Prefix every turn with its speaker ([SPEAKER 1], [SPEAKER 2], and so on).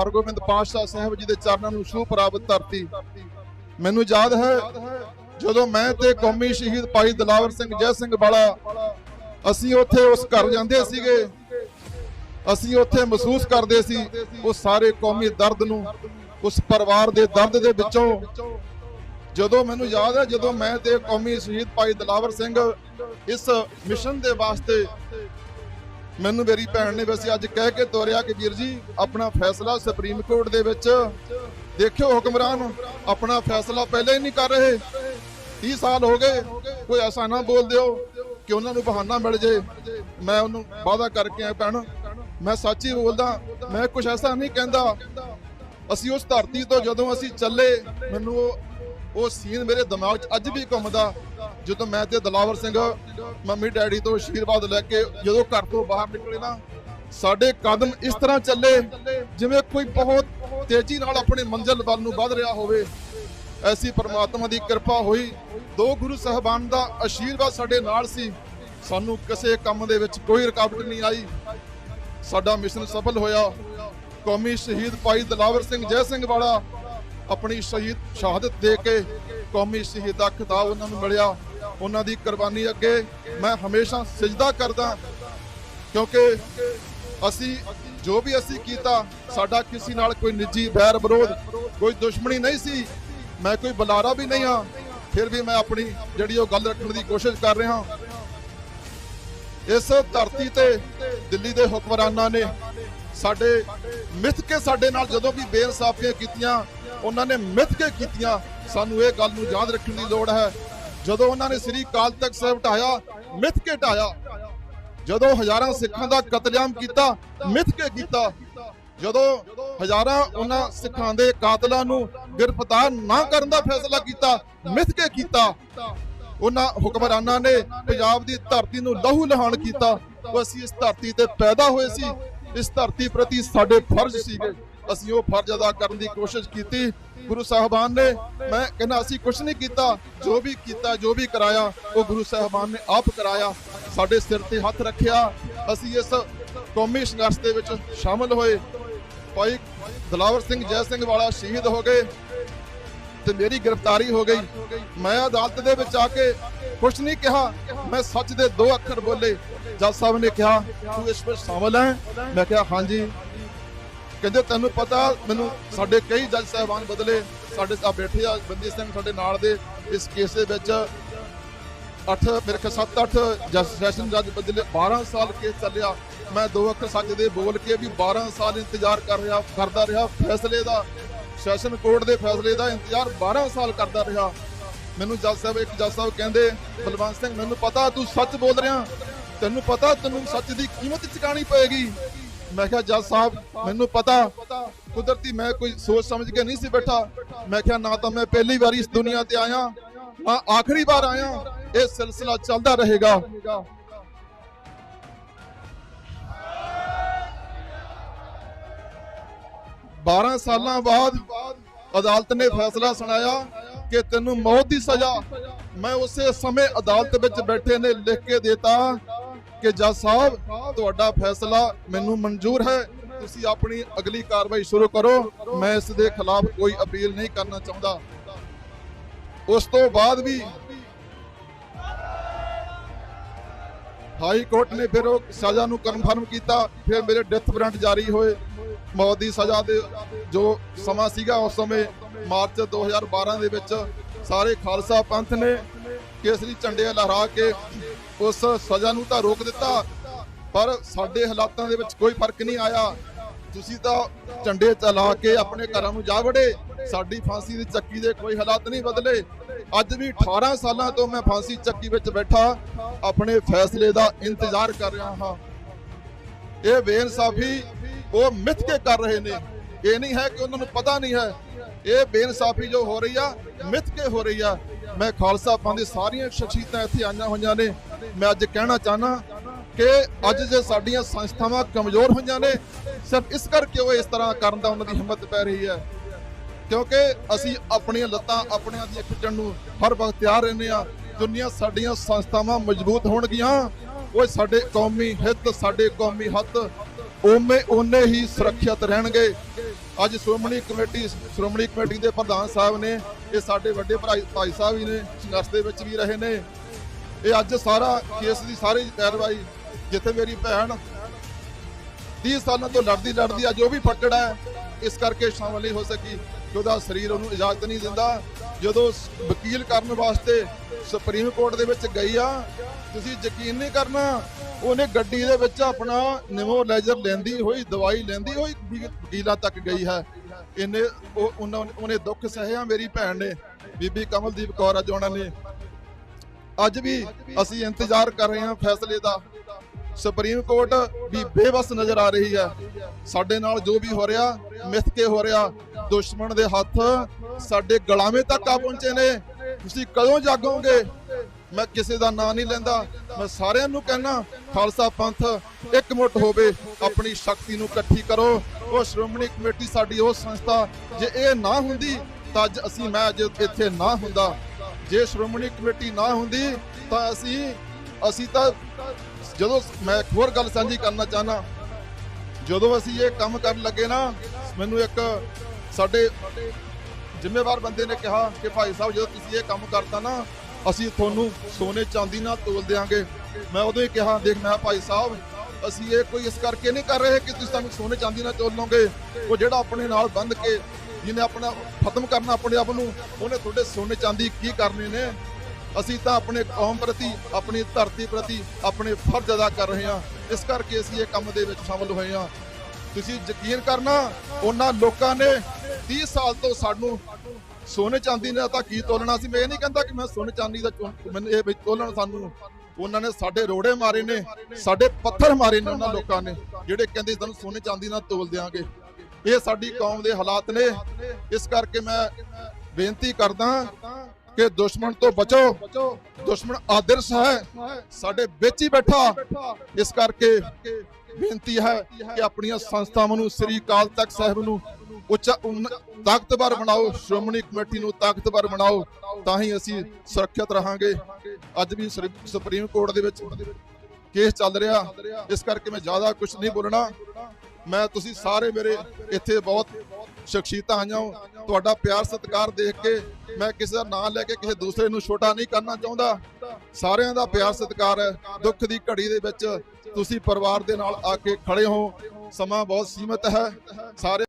[SPEAKER 1] ਹਰਗੋਬਿੰਦ ਪਾਤਸ਼ਾਹ ਸਾਹਿਬ ਜੀ ਦੇ ਚਰਨਾਂ ਨੂੰ ਛੂਹ ਪ੍ਰਾਪਤ ਧਰਤੀ। ਮੈਨੂੰ ਯਾਦ ਹੈ, ਜਦੋਂ ਮੈਂ ਤੇ ਕੌਮੀ ਸ਼ਹੀਦ ਭਾਈ ਦਲਾਵਰ ਸਿੰਘ ਜੈ ਸਿੰਘ ਵਾਲਾ, ਅਸੀਂ ਉੱਥੇ ਉਸ ਘਰ ਜਾਂਦੇ ਸੀਗੇ। ਅਸੀਂ ਉੱਥੇ ਮਹਿਸੂਸ ਕਰਦੇ ਸੀ ਉਹ ਸਾਰੇ ਕੌਮੀ ਦਰਦ ਨੂੰ, ਉਸ ਪਰਿਵਾਰ ਦੇ ਦਰਦ ਦੇ ਵਿੱਚੋਂ। ਜਦੋਂ ਮੈਨੂੰ ਯਾਦ ਹੈ, ਜਦੋਂ ਮੈਂ ਤੇ ਕੌਮੀ ਸ਼ਹੀਦ ਭਾਈ ਦਲਾਵਰ ਸਿੰਘ ਇਸ ਮਿਸ਼ਨ ਦੇ ਵਾਸਤੇ ਮੈਨੂੰ ਮੇਰੀ ਭੈਣ ਨੇ ਵੈਸੇ ਅੱਜ ਕਹਿ ਕੇ ਤੋਰਿਆ ਕਿ ਵੀਰ ਜੀ, ਆਪਣਾ ਫੈਸਲਾ ਸੁਪਰੀਮ ਕੋਰਟ ਦੇ ਵਿੱਚ। ਦੇਖਿਓ ਹੁਕਮਰਾਨ ਆਪਣਾ ਫੈਸਲਾ ਪਹਿਲਾਂ ਹੀ ਨਹੀਂ ਕਰ ਰਹੇ। 30 ਸਾਲ ਹੋ ਗਏ, ਕੋਈ ਐਸਾ ਨਾ ਬੋਲ ਦਿਓ ਕਿ ਉਹਨਾਂ ਨੂੰ ਬਹਾਨਾ ਮਿਲ ਜੇ। ਮੈਂ ਉਹਨੂੰ ਵਾਅਦਾ ਕਰਕੇ ਆਇਆ, ਭੈਣ, ਮੈਂ ਸੱਚ ਹੀ ਬੋਲਦਾ, ਮੈਂ ਕੁਝ ਐਸਾ ਨਹੀਂ ਕਹਿੰਦਾ। ਅਸੀਂ ਉਸ ਧਰਤੀ ਤੋਂ ਜਦੋਂ ਅਸੀਂ ਚੱਲੇ, ਮੈਨੂੰ ਉਹ ਉਹ ਸੀਨ ਮੇਰੇ ਦਿਮਾਗ 'ਚ ਅੱਜ ਵੀ ਘੁੰਮਦਾ। ਜਦੋਂ ਮੈਂ ਤੇ ਦਲਾਵਰ ਸਿੰਘ ਮੰਮੀ ਡੈਡੀ ਤੋਂ ਆਸ਼ੀਰਵਾਦ ਲੈ ਕੇ ਜਦੋਂ ਘਰ ਤੋਂ ਬਾਹਰ ਨਿਕਲੇ ਨਾ, ਸਾਡੇ ਕਦਮ ਇਸ ਤਰ੍ਹਾਂ ਚੱਲੇ ਜਿਵੇਂ ਕੋਈ ਬਹੁਤ ਤੇਜ਼ੀ ਨਾਲ ਆਪਣੀ ਮੰਜ਼ਿਲ ਵੱਲ ਨੂੰ ਵੱਧ ਰਿਹਾ ਹੋਵੇ। ਐਸੀ ਪਰਮਾਤਮਾ ਦੀ ਕਿਰਪਾ ਹੋਈ। ਦੋ ਗੁਰੂ ਸਾਹਿਬਾਨ ਦਾ ਆਸ਼ੀਰਵਾਦ ਸਾਡੇ ਨਾਲ ਸੀ। ਸਾਨੂੰ ਕਿਸੇ ਕੰਮ ਦੇ ਵਿੱਚ ਕੋਈ ਰੁਕਾਵਟ ਨਹੀਂ ਆਈ। ਸਾਡਾ ਮਿਸ਼ਨ ਸਫਲ ਹੋਇਆ। ਕੌਮੀ ਸ਼ਹੀਦ ਭਾਈ ਦਲਾਵਰ ਸਿੰਘ ਜੈ ਸਿੰਘ ਵਾਲਾ ਆਪਣੀ ਸ਼ਹੀਦ ਸ਼ਹਾਦਤ ਦੇ ਕੇ ਕੌਮੀ ਸ਼ਹੀਦ ਦਾ ਖਿਤਾਬ ਉਹਨਾਂ ਨੂੰ ਮਿਲਿਆ। ਉਹਨਾਂ ਦੀ ਕੁਰਬਾਨੀ ਅੱਗੇ ਮੈਂ ਹਮੇਸ਼ਾ ਸਜਦਾ ਕਰਦਾ ਕਿਉਂਕਿ ਅਸੀਂ ਜੋ ਵੀ ਅਸੀਂ ਕੀਤਾ, ਸਾਡਾ ਕਿਸੇ ਨਾਲ ਕੋਈ ਨਿੱਜੀ ਬੈਰ ਵਿਰੋਧ, ਕੋਈ ਦੁਸ਼ਮਣੀ ਨਹੀਂ ਸੀ। ਮੈਂ ਕੋਈ ਬੁਲਾਰਾ ਵੀ ਨਹੀਂ ਹਾਂ। ਫਿਰ ਵੀ ਮੈਂ ਆਪਣੀ ਜਿਹੜੀ ਉਹ ਗੱਲ ਰੱਖਣ ਦੀ ਕੋਸ਼ਿਸ਼ ਕਰ ਰਿਹਾ ਇਸ ਧਰਤੀ ਤੇ ਦਿੱਲੀ ਦੇ ਹੁਕਮਰਾਨਾਂ ਨੇ ਸਾਡੇ ਮਿੱਥ ਕੇ ਸਾਡੇ ਨਾਲ ਜਦੋਂ ਵੀ ਬੇਇਨਸਾਫੀਆਂ ਕੀਤੀਆਂ, ਉਹਨਾਂ ਨੇ ਮਿੱਥ ਕੇ ਕੀਤੀਆਂ। ਸਾਨੂੰ ਇਹ ਗੱਲ ਨੂੰ ਯਾਦ ਰੱਖਣ ਦੀ ਲੋੜ ਹੈ। ਜਦੋਂ ਉਹਨਾਂ ਨੇ ਸ੍ਰੀ ਕਾਲ ਤਖਤ ਸਾਹਿਬ ਢਾਇਆ, ਮਿੱਥ ਕੇ ਢਾਇਆ, ਜਦੋਂ ਹਜ਼ਾਰਾਂ ਸਿੱਖਾਂ ਦਾ ਕਤਲੇਆਮ ਕੀਤਾ, ਮਿੱਥ ਕੇ ਕੀਤਾ, ਜਦੋਂ ਹਜ਼ਾਰਾਂ ਉਹਨਾਂ ਸਿੱਖਾਂ ਦੇ ਕਾਤਲਾਂ ਨੂੰ ਗ੍ਰਿਫਤਾਰ ਨਾ ਕਰਨ ਦਾ ਫੈਸਲਾ ਕੀਤਾ, ਮਿੱਥ ਕੇ ਕੀਤਾ, ਉਹਨਾਂ ਹੁਕਮਰਾਨਾਂ ਨੇ ਪੰਜਾਬ ਦੀ ਧਰਤੀ ਨੂੰ ਲਹੂ ਲਹਾਨ ਕੀਤਾ, ਉਹ ਅਸੀਂ ਇਸ ਧਰਤੀ ਤੇ ਪੈਦਾ ਹੋਏ ਸੀ, ਇਸ ਧਰਤੀ ਪ੍ਰਤੀ ਸਾਡੇ ਫਰਜ਼ ਸੀਗੇ। ਅਸੀਂ ਉਹ ਫਰਜ਼ ਅਦਾ ਕਰਨ ਦੀ ਕੋਸ਼ਿਸ਼ ਕੀਤੀ। ਗੁਰੂ ਸਾਹਿਬਾਨ ਨੇ, ਮੈਂ ਕਹਿੰਦਾ ਅਸੀਂ ਕੁਝ ਨਹੀਂ ਕੀਤਾ। ਜੋ ਵੀ ਕੀਤਾ, ਜੋ ਵੀ ਕਰਾਇਆ, ਉਹ ਗੁਰੂ ਸਾਹਿਬਾਨ ਨੇ ਆਪ ਕਰਾਇਆ। ਸਾਡੇ ਸਿਰ ਤੇ ਹੱਥ ਰੱਖਿਆ। ਅਸੀਂ ਇਸ ਕੌਮੀ ਸੰਘਰਸ਼ ਦੇ ਵਿੱਚ ਸ਼ਾਮਲ ਹੋਏ। ਭਾਈ ਦਲਾਵਰ ਸਿੰਘ ਜੈ ਸਿੰਘ ਵਾਲਾ ਸ਼ਹੀਦ ਹੋ ਗਏ ਤੇ ਮੇਰੀ ਗ੍ਰਿਫਤਾਰੀ ਹੋ ਗਈ। ਮੈਂ ਅਦਾਲਤ ਦੇ ਵਿੱਚ ਆ ਕੇ ਕੁਝ ਨਹੀਂ ਕਿਹਾ। ਮੈਂ ਸੱਚ ਦੇ ਦੋ ਅੱਖਰ ਬੋਲੇ। ਜੱਜ ਸਾਹਿਬ ਨੇ ਕਿਹਾ, ਤੂੰ ਇਸ ਵਿੱਚ ਸ਼ਾਮਲ ਹੈ? ਮੈਂ ਕਿਹਾ, ਹਾਂਜੀ। ਕਹਿੰਦੇ ਤੈਨੂੰ ਪਤਾ, ਮੈਨੂੰ ਸਾਡੇ ਕਈ ਜੱਜ ਸਾਹਿਬਾਨ ਬਦਲੇ, ਸਾਡੇ ਆ ਬੈਠੇ ਆ ਬੰਦੀ ਸਿੰਘ ਸਾਡੇ ਨਾਲ ਦੇ, ਇਸ ਕੇਸ ਦੇ ਵਿੱਚ 8 ਮੇਰੇ ਖਿਆਲ 7 8 ਜੱਜ ਸੈਸ਼ਨ ਜੱਜ ਬਦਲੇ 12 ਸਾਲ ਕੇਸ ਚੱਲਿਆ। ਮੈਂ ਦੋ ਅੱਖਰ ਸੱਚ ਦੇ ਬੋਲ ਕੇ ਵੀ 12 ਸਾਲ ਇੰਤਜ਼ਾਰ ਕਰ ਰਿਹਾ, ਕਰਦਾ ਰਿਹਾ, ਫੈਸਲੇ ਦਾ ਸੈਸ਼ਨ ਕੋਰਟ ਦੇ ਫੈਸਲੇ ਦਾ ਇੰਤਜ਼ਾਰ 12 ਸਾਲ ਕਰਦਾ ਰਿਹਾ। ਮੈਨੂੰ ਜੱਜ ਸਾਹਿਬ, ਇੱਕ ਜੱਜ ਸਾਹਿਬ ਕਹਿੰਦੇ, ਬਲਵੰਤ ਸਿੰਘ, ਮੈਨੂੰ ਪਤਾ ਤੂੰ ਸੱਚ ਬੋਲ ਰਿਹਾ, ਤੈਨੂੰ ਪਤਾ ਤੈਨੂੰ ਸੱਚ ਦੀ ਕੀਮਤ ਚੁਕਾਣੀ ਪਏਗੀ। ਮੈਂ ਕਿਹਾ ਜੱਜ ਸਾਹਿਬ ਮੈਨੂੰ ਪਤਾ ਕੁਦਰਤੀ ਮੈਂ ਕੋਈ ਸੋਚ ਸਮਝ ਕੇ ਨਹੀਂ ਸੀ ਬੈਠਾ ਮੈਂ ਕਿਹਾ ਨਾ ਤਾਂ ਮੈਂ ਪਹਿਲੀ ਵਾਰੀ ਇਸ ਦੁਨੀਆ ਤੇ ਆਇਆ ਨਾ ਆਖਰੀ ਵਾਰ ਆਇਆ ਇਹ ਸਿਲਸਿਲਾ ਚੱਲਦਾ ਰਹੇਗਾ 12 ਸਾਲਾਂ ਬਾਅਦ ਅਦਾਲਤ ਨੇ ਫੈਸਲਾ ਸੁਣਾਇਆ ਕਿ ਤੈਨੂੰ ਮੌਤ ਦੀ ਸਜ਼ਾ ਮੈਂ ਉਸੇ ਸਮੇਂ ਅਦਾਲਤ ਵਿੱਚ ਬੈਠੇ ਨੇ ਲਿਖ ਕੇ ਦਿੱਤਾ ਕਿ ਜੱਜ ਸਾਹਿਬ, ਤੁਹਾਡਾ ਫੈਸਲਾ ਮੈਨੂੰ ਮਨਜ਼ੂਰ ਹੈ। ਤੁਸੀਂ ਆਪਣੀ ਅਗਲੀ ਕਾਰਵਾਈ ਸ਼ੁਰੂ ਕਰੋ। ਮੈਂ ਇਸ ਦੇ ਖਿਲਾਫ ਕੋਈ ਅਪੀਲ ਨਹੀਂ ਕਰਨਾ ਚਾਹੁੰਦਾ। ਉਸ ਤੋਂ ਬਾਅਦ ਵੀ ਹਾਈ ਕੋਰਟ ਨੇ ਫਿਰ ਉਹ ਸਜ਼ਾ ਨੂੰ ਕਨਫਰਮ ਕੀਤਾ। ਫਿਰ ਮੇਰੇ ਡੈਥ ਵਾਰੰਟ ਜਾਰੀ ਹੋਏ। ਮੌਤ ਦੀ ਸਜ਼ਾ ਦੇ ਜੋ ਸਮਾਂ ਸੀਗਾ, ਉਸ ਸਮੇਂ ਮਾਰਚ 2012 ਦੇ ਵਿੱਚ ਸਾਰੇ ਖਾਲਸਾ ਪੰਥ ਨੇ ਕੇਸਰੀ ਝੰਡੇ ਲਹਿਰਾ ਕੇ ਉਸ ਸਜ਼ਾ ਨੂੰ ਤਾਂ ਰੋਕ ਦਿੱਤਾ, ਪਰ ਸਾਡੇ ਹਾਲਾਤਾਂ ਦੇ ਵਿੱਚ ਕੋਈ ਫ਼ਰਕ ਨਹੀਂ ਆਇਆ। ਤੁਸੀਂ ਤਾਂ ਝੰਡੇ ਚਲਾ ਕੇ ਆਪਣੇ ਘਰਾਂ ਨੂੰ ਜਾ ਵੜੇ। ਸਾਡੀ ਫਾਂਸੀ ਦੀ ਚੱਕੀ ਦੇ ਕੋਈ ਹਾਲਾਤ ਨਹੀਂ ਬਦਲੇ। ਅੱਜ ਵੀ 18 ਸਾਲਾਂ ਤੋਂ ਮੈਂ ਫਾਂਸੀ ਚੱਕੀ ਵਿੱਚ ਬੈਠਾ, ਆਪਣੇ ਫੈਸਲੇ ਦਾ ਇੰਤਜ਼ਾਰ ਕਰ ਰਿਹਾ ਹਾਂ। ਇਹ ਬੇਇਨਸਾਫੀ ਉਹ ਮਿੱਥ ਕੇ ਕਰ ਰਹੇ ਨੇ। ਇਹ ਨਹੀਂ ਹੈ ਕਿ ਉਹਨਾਂ ਨੂੰ ਪਤਾ ਨਹੀਂ ਹੈ। ਇਹ ਬੇਇਨਸਾਫੀ ਜੋ ਹੋ ਰਹੀ ਆ, ਮਿੱਥ ਕੇ ਹੋ ਰਹੀ ਆ। ਮੈਂ ਖਾਲਸਾ ਪੰਥ ਦੀ ਸਾਰੀਆਂ ਸ਼ਖਸੀਅਤਾਂ ਇੱਥੇ ਆਈਆਂ ਹੋਈਆਂ ਨੇ। ਮੈਂ ਅੱਜ ਕਹਿਣਾ ਚਾਹਨਾ ਕਿ ਅੱਜ ਜੇ ਸਾਡੀਆਂ ਸੰਸਥਾਵਾਂ ਕਮਜ਼ੋਰ ਹੋਈਆਂ ਨੇ, ਸਿਰਫ ਇਸ ਕਰਕੇ ਉਹ ਇਸ ਤਰ੍ਹਾਂ ਕਰਨ ਦਾ ਉਹਨਾਂ ਦੀ ਹਿੰਮਤ ਪੈ ਰਹੀ ਹੈ। ਕਿਉਂਕਿ ਅਸੀਂ ਆਪਣੀਆਂ ਲੱਤਾਂ ਆਪਣਿਆਂ ਦੀਆਂ ਖਿੱਚਣ ਨੂੰ ਹਰ ਵਕਤ ਤਿਆਰ ਰਹਿੰਦੇ ਆ ਦੁਨੀਆ ਸਾਡੀਆਂ ਸੰਸਥਾਵਾਂ ਮਜ਼ਬੂਤ ਹੋਣਗੀਆਂ। ਉਹ ਸਾਡੇ ਕੌਮੀ ਹਿੱਤ, ਸਾਡੇ ਕੌਮੀ ਹੱਥ ਉਵੇਂ ਉਹਨੇ ਹੀ ਸੁਰੱਖਿਅਤ ਰਹਿਣਗੇ। ਅੱਜ ਸ਼੍ਰੋਮਣੀ ਕਮੇਟੀ ਸ਼੍ਰੋਮਣੀ ਕਮੇਟੀ ਦੇ ਪ੍ਰਧਾਨ ਸਾਹਿਬ ਨੇ ਇਹ ਸਾਡੇ ਵੱਡੇ ਭਰਾ ਭਾਈ ਸਾਹਿਬ ਵੀ ਨੇ ਸੰਘਰਸ਼ ਦੇ ਵਿੱਚ ਵੀ ਰਹੇ ਨੇ। ਇਹ ਅੱਜ ਸਾਰਾ ਕੇਸ ਦੀ ਸਾਰੀ ਕਾਰਵਾਈ ਜਿੱਥੇ ਮੇਰੀ ਭੈਣ 30 ਸਾਲਾਂ ਤੋਂ ਲੜਦੀ ਲੜਦੀ ਅੱਜ ਉਹ ਵੀ ਫੱਟੜ ਹੈ, ਇਸ ਕਰਕੇ ਸ਼ਾਮਲ ਨਹੀਂ ਹੋ ਸਕੀ ਕਿ ਉਹਦਾ ਸਰੀਰ ਉਹਨੂੰ ਇਜਾਜ਼ਤ ਨਹੀਂ ਦਿੰਦਾ। ਜਦੋਂ ਵਕੀਲ ਕਰਨ ਵਾਸਤੇ ਸੁਪਰੀਮ ਕੋਰਟ ਦੇ ਵਿੱਚ ਗਈ ਆ, ਤੁਸੀਂ ਯਕੀਨ ਨਹੀਂ ਕਰਨਾ, ਉਹਨੇ ਗੱਡੀ ਦੇ ਵਿੱਚ ਆਪਣਾ ਨਿਮੋਲਾਈਜ਼ਰ ਲੈਂਦੀ ਹੋਈ, ਦਵਾਈ ਲੈਂਦੀ ਹੋਈ ਵੀ- ਵਕੀਲਾਂ ਤੱਕ ਗਈ ਹੈ। ਇਹਨੇ ਉਹ, ਉਹਨਾਂ, ਉਹਨੇ ਦੁੱਖ ਸਹਿਆ ਮੇਰੀ ਭੈਣ ਨੇ, ਬੀਬੀ ਕਮਲਦੀਪ ਕੌਰ ਅੱਜ ਉਹਨਾਂ ਨੇ। ਅੱਜ ਵੀ ਅਸੀਂ ਇੰਤਜ਼ਾਰ ਕਰ ਰਹੇ ਹਾਂ ਫੈਸਲੇ ਦਾ। ਸੁਪਰੀਮ ਕੋਰਟ ਵੀ ਬੇਬਸ ਨਜ਼ਰ ਆ ਰਹੀ ਹੈ। ਸਾਡੇ ਨਾਲ ਜੋ ਵੀ ਹੋ ਰਿਹਾ, ਮਿੱਥ ਕੇ ਹੋ ਰਿਹਾ, ਦੁਸ਼ਮਣ ਦੇ ਹੱਥ ਸਾਡੇ ਗਲਾਵੇਂ ਤੱਕ ਆ ਪਹੁੰਚੇ ਨੇ। ਤੁਸੀਂ ਕਦੋਂ ਜਾਗੋਗੇ? ਮੈਂ ਕਿਸੇ ਦਾ ਨਾਂ ਨਹੀਂ ਲੈਂਦਾ। ਮੈਂ ਸਾਰਿਆਂ ਨੂੰ ਕਹਿਣਾ ਖਾਲਸਾ ਪੰਥ ਇਕਮੁੱਠ ਹੋਵੇ, ਆਪਣੀ ਸ਼ਕਤੀ ਨੂੰ ਇਕੱਠੀ ਕਰੋ। ਉਹ ਸ਼੍ਰੋਮਣੀ ਕਮੇਟੀ ਸਾਡੀ, ਉਹ ਸੰਸਥਾ, ਜੇ ਇਹ ਨਾ ਹੁੰਦੀ ਤਾਂ ਅੱਜ ਅਸੀਂ ਮੈਂ ਅੱਜ ਇੱਥੇ ਨਾ ਹੁੰਦਾ। ਜੇ ਸ਼੍ਰੋਮਣੀ ਕਮੇਟੀ ਨਾ ਹੁੰਦੀ ਤਾਂ ਅਸੀਂ ਅਸੀਂ ਤਾਂ ਜਦੋਂ ਮੈਂ ਇੱਕ ਹੋਰ ਗੱਲ ਸਾਂਝੀ ਕਰਨਾ ਚਾਹਨਾ ਜਦੋਂ ਅਸੀਂ ਇਹ ਕੰਮ ਕਰਨ ਲੱਗੇ ਨਾ, ਮੈਨੂੰ ਇੱਕ ਸਾਡੇ ਜ਼ਿੰਮੇਵਾਰ ਬੰਦੇ ਨੇ ਕਿਹਾ ਕਿ ਭਾਈ ਸਾਹਿਬ, ਜਦੋਂ ਤੁਸੀਂ ਇਹ ਕੰਮ ਕਰਤਾ ਨਾ, ਅਸੀਂ ਤੁਹਾਨੂੰ ਸੋਨੇ ਚਾਂਦੀ ਨਾਲ ਤੋਲ ਦੇਾਂਗੇ ਮੈਂ ਉਦੋਂ ਹੀ ਕਿਹਾ, ਦੇਖ ਮੈਂ ਭਾਈ ਸਾਹਿਬ, ਅਸੀਂ ਇਹ ਕੋਈ ਇਸ ਕਰਕੇ ਨਹੀਂ ਕਰ ਰਹੇ ਕਿ ਤੁਸੀਂ ਸਾਨੂੰ ਸੋਨੇ ਚਾਂਦੀ ਨਾਲ ਤੋਲ ਲਓਗੇ। ਉਹ ਜਿਹੜਾ ਆਪਣੇ ਨਾਲ ਬੰਦ ਕੇ ਜਿਹਨੇ ਆਪਣਾ ਖਤਮ ਕਰਨਾ ਆਪਣੇ ਆਪ ਨੂੰ, ਉਹਨੇ ਤੁਹਾਡੇ ਸੋਨੇ ਚਾਂਦੀ ਕੀ ਕਰਨੇ ਨੇ? ਅਸੀਂ ਤਾਂ ਆਪਣੇ ਕੌਮ ਪ੍ਰਤੀ, ਆਪਣੀ ਧਰਤੀ ਪ੍ਰਤੀ ਆਪਣੇ ਫਰਜ਼ ਅਦਾ ਕਰ ਰਹੇ ਹਾਂ। ਇਸ ਕਰਕੇ ਅਸੀਂ ਇਹ ਕੰਮ ਦੇ ਵਿੱਚ ਸ਼ਾਮਲ ਹੋਏ ਹਾਂ। ਤੁਸੀਂ ਯਕੀਨ ਕਰਨਾ, ਉਹਨਾਂ ਲੋਕਾਂ ਨੇ 30 ਸਾਲ ਤੋਂ ਸਾਨੂੰ ਸੋਨੇ ਚਾਂਦੀ ਨਾਲ ਤਾਂ ਕੀ ਤੋਲਣਾ ਸੀ? ਮੈਂ ਇਹ ਨਹੀਂ ਕਹਿੰਦਾ ਕਿ ਮੈਂ ਸੋਨੇ ਚਾਂਦੀ ਦਾ ਮੈਨੂੰ ਇਹ ਵਿੱਚ ਤੋਲਣ ਸਾਨੂੰ। ਉਹਨਾਂ ਨੇ ਸਾਡੇ ਰੋੜੇ ਮਾਰੇ ਨੇ, ਸਾਡੇ ਪੱਥਰ ਮਾਰੇ ਨੇ ਉਹਨਾਂ ਲੋਕਾਂ ਨੇ, ਜਿਹੜੇ ਕਹਿੰਦੇ ਸਾਨੂੰ ਸੋਨੇ ਚਾਂਦੀ ਨਾਲ ਤੋਲ ਦਿਆਂਗੇ। ਇਹ ਸਾਡੀ ਕੌਮ ਦੇ ਹਾਲਾਤ ਨੇ। ਇਸ ਕਰਕੇ ਮੈਂ ਬੇਨਤੀ ਕਰਦਾ ਕਿ ਦੁਸ਼ਮਣ ਤੋਂ ਬਚੋ। ਦੁਸ਼ਮਣ ਆਦਰਸ਼ ਹੈ। ਸਾਡੇ ਵਿੱਚ ਹੀ ਬੈਠਾ। ਇਸ ਕਰਕੇ ਬੇਨਤੀ ਹੈ ਕਿ ਆਪਣੀਆਂ ਸੰਸਥਾਵਾਂ ਨੂੰ ਸ੍ਰੀ ਅਕਾਲ ਤਖਤ ਸਾਹਿਬ ਨੂੰ ਉੱਚਾ ਤਾਕਤਵਰ ਬਣਾਓ। ਸ਼੍ਰੋਮਣੀ ਕਮੇਟੀ ਨੂੰ ਤਾਕਤਵਰ ਬਣਾਓ। ਤਾਂ ਹੀ ਅਸੀਂ ਸੁਰੱਖਿਅਤ ਰਹਾਂਗੇ। ਅੱਜ ਵੀ ਸੁਪਰੀਮ ਕੋਰਟ ਦੇ ਵਿੱਚ ਕੇਸ ਚੱਲ ਰਿਹਾ। ਇਸ ਕਰਕੇ ਮੈਂ ਜ਼ਿਆਦਾ ਕੁਝ ਨਹੀਂ ਬੋਲਣਾ। ਮੈਂ ਤੁਸੀਂ ਸਾਰੇ ਮੇਰੇ ਇੱਥੇ ਬਹੁਤ ਸ਼ਖਸੀਅਤਾਂ ਆਈਆਂ ਹੋ ਤੁਹਾਡਾ ਪਿਆਰ ਸਤਿਕਾਰ ਦੇਖ ਕੇ ਮੈਂ ਕਿਸੇ ਦਾ ਨਾਂ ਲੈ ਕੇ ਕਿਸੇ ਦੂਸਰੇ ਨੂੰ ਛੋਟਾ ਨਹੀਂ ਕਰਨਾ ਚਾਹੁੰਦਾ। ਸਾਰਿਆਂ ਦਾ ਪਿਆਰ ਸਤਿਕਾਰ ਹੈ ਦੁੱਖ ਦੀ ਘੜੀ ਦੇ ਵਿੱਚ ਤੁਸੀਂ ਪਰਿਵਾਰ ਦੇ ਨਾਲ ਆ ਕੇ ਖੜੇ ਹੋ। ਸਮਾਂ ਬਹੁਤ ਸੀਮਤ ਹੈ। ਸਾਰੇ